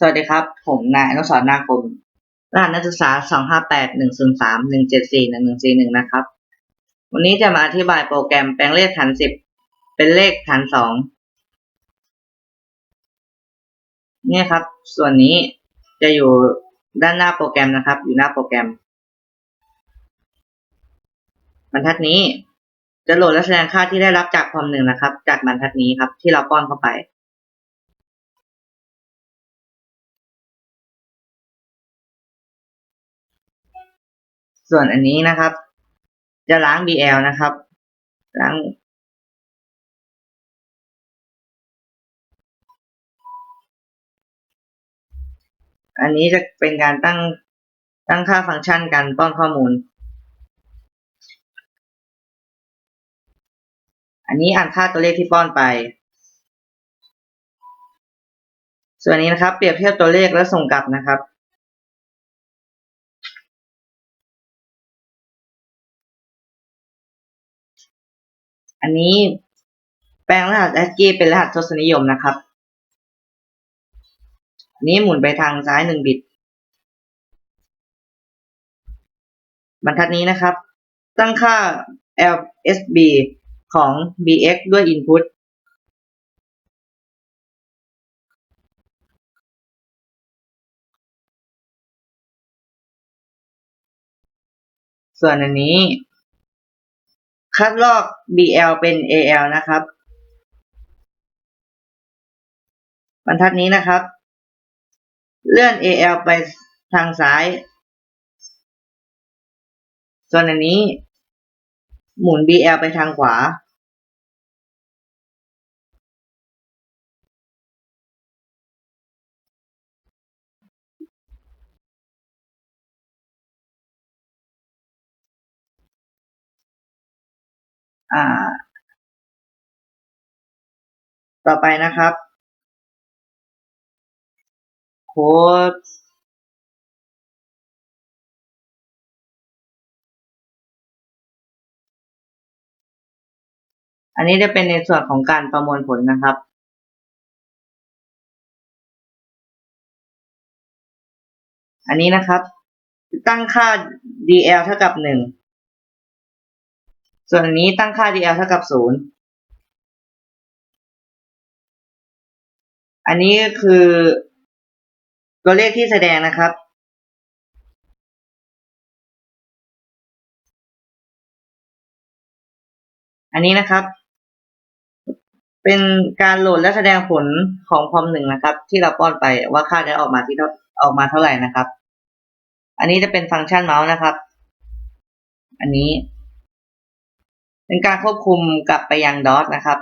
สวัสดีครับ ผมนายอนุสรนาคมรหัสนักศึกษา 258-103-174-1141 นะครับ วันนี้จะมาอธิบายโปรแกรมแปลงเลขฐาน10 เป็นเลขฐาน2เนี่ยครับ ส่วนนี้จะอยู่ด้านหน้าโปรแกรมนะครับ อยู่หน้าโปรแกรม บรรทัดนี้จะโหลดและแสดงค่าที่ได้รับจากความหนึ่งนะครับ จากบรรทัดนี้ครับ ที่เราป้อนเข้าไป ส่วนอันนี้นะครับ จะล้าง BL นะครับ ล้าง อันนี้จะเป็นการตั้งตั้งค่าฟังก์ชันการป้อนข้อมูล อันนี้อ่านค่าตัวเลขที่ป้อนไป ส่วนนี้นะครับ เปรียบเทียบตัวเลขแล้วส่งกลับนะครับ อันนี้แปลงรหัส ASCII เป็นรหัสทศนิยมนะครับ อันนี้หมุนไปทางซ้ายหนึ่งบิต บรรทัดนี้นะครับ ตั้งค่า LSB ของ BX ด้วย Input ส่วนอันนี้ คัดลอก BL เป็น AL นะครับ บรรทัดนี้นะครับ เลื่อน AL ไปทางซ้าย ส่วนอันนี้ หมุน BL ไปทางขวา อ่า ต่อไปนะครับ โค้ดอันนี้จะเป็นในส่วนของการประมวลผลนะครับ อันนี้นะครับ ตั้งค่า DL เท่ากับหนึ่ง ส่วนอันนี้ตั้งค่า DL เท่ากับศูนย์อันนี้คือตัวเลขที่แสดงนะครับ อันนี้นะครับ เป็นการโหลดและแสดงผลของคอมหนึ่งนะครับ ที่เราป้อนไปว่าค่าได้ออกมาที่ออกมาเท่าไหร่นะครับ อันนี้จะเป็นฟังก์ชันเมาส์นะครับ อันนี้ เป็นการควบคุมกลับไปยัง DOS นะครับ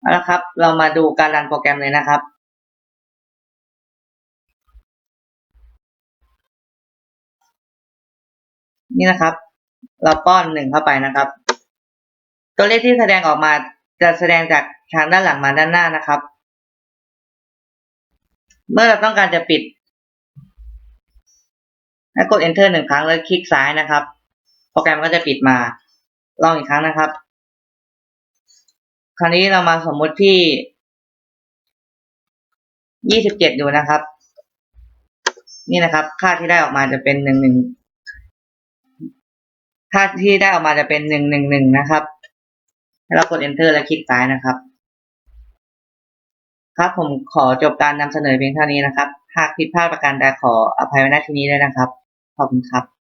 เอาละครับ เรามาดูการรันโปรแกรมเลยนะครับ นี่นะครับ เราป้อนหนึ่งเข้าไปนะครับ ตัวเลขที่แสดงออกมาจะแสดงจากทางด้านหลังมาด้านหน้านะครับ เมื่อเราต้องการจะปิดให้กด enter หนึ่งครั้งแล้วคลิกซ้ายนะครับ โปรแกรมก็จะปิดมา ลองอีกครั้งนะครับ คราวนี้เรามาสมมุติที่ยี่สิบเจ็ดดูนะครับ นี่นะครับ ค่าที่ได้ออกมาจะเป็นหนึ่งหนึ่งค่าที่ได้ออกมาจะเป็นหนึ่งหนึ่งหนึ่งนะครับให้เรากด enter และคลิกซ้ายนะครับ ครับผมขอจบการนำเสนอเพียงเท่านี้นะครับ หากผิดพลาดประการใดขออภัยไว้ณที่นี้ด้วยนะครับ ขอบคุณครับ